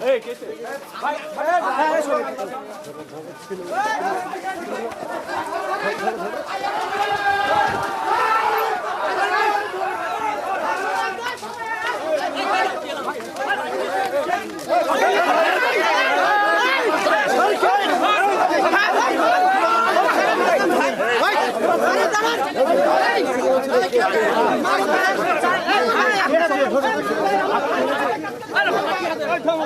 Hey!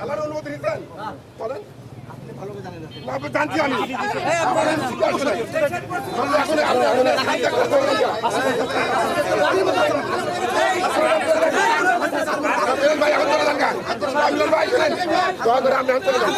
হালাল অনুমতি নিতেন বলেন জানছি আমি দয়া করে আপনি চলে যান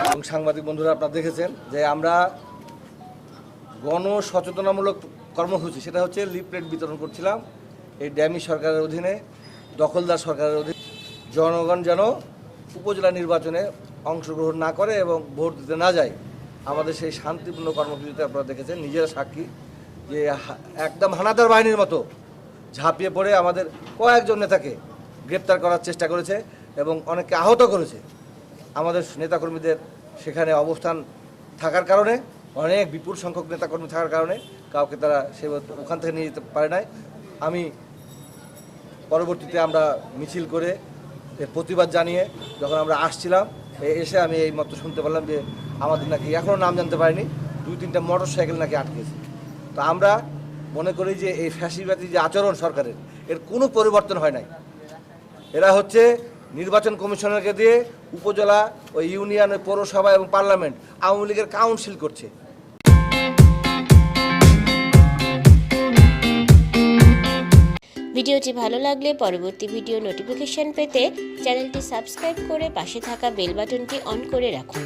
এবং সাংবাদিক বন্ধুরা আপনারা দেখেছেন যে আমরা গণ সচেতনামূলক কর্মসূচি, সেটা হচ্ছে লিফলেট বিতরণ করছিলাম এই ড্যামি সরকারের অধীনে, দখলদার সরকারের অধীনে। জনগণ যেন উপজেলা নির্বাচনে অংশগ্রহণ না করে এবং ভোট দিতে না যায়, আমাদের সেই শান্তিপূর্ণ কর্মসূচিতে আপনারা দেখেছেন, নিজেরা সাক্ষী যে একদম হানাদার বাহিনীর মতো ঝাঁপিয়ে পড়ে আমাদের কয়েকজন নেতাকে গ্রেপ্তার করার চেষ্টা করেছে এবং অনেককে আহত করেছে। আমাদের নেতাকর্মীদের সেখানে অবস্থান থাকার কারণে, অনেক বিপুল সংখ্যক নেতাকর্মী থাকার কারণে কাউকে তারা সে ওখান থেকে নিয়ে যেতে পারে নাই। আমি পরবর্তীতে আমরা মিছিল করে প্রতিবাদ জানিয়ে যখন আমরা আসছিলাম এসে আমি এই মতো শুনতে পারলাম যে আমাদের নাকি এখনও নাম জানতে পারিনি, দুই তিনটা মোটর সাইকেল নাকি আটকেছে। তো আমরা মনে করি যে এই ফ্যাসিবাদী যে আচরণ সরকারের, এর কোনো পরিবর্তন হয় নাই। এরা হচ্ছে নির্বাচন কমিশনারকে দিয়ে উপজেলা ও ইউনিয়ন, পৌরসভা এবং পার্লামেন্ট আওয়ামী লীগের কাউন্সিল করছে। ভিডিওটি ভালো লাগলে পরবর্তী ভিডিও নোটিফিকেশন পেতে চ্যানেলটি সাবস্ক্রাইব করে পাশে থাকা বেল বাটনটি অন করে রাখুন।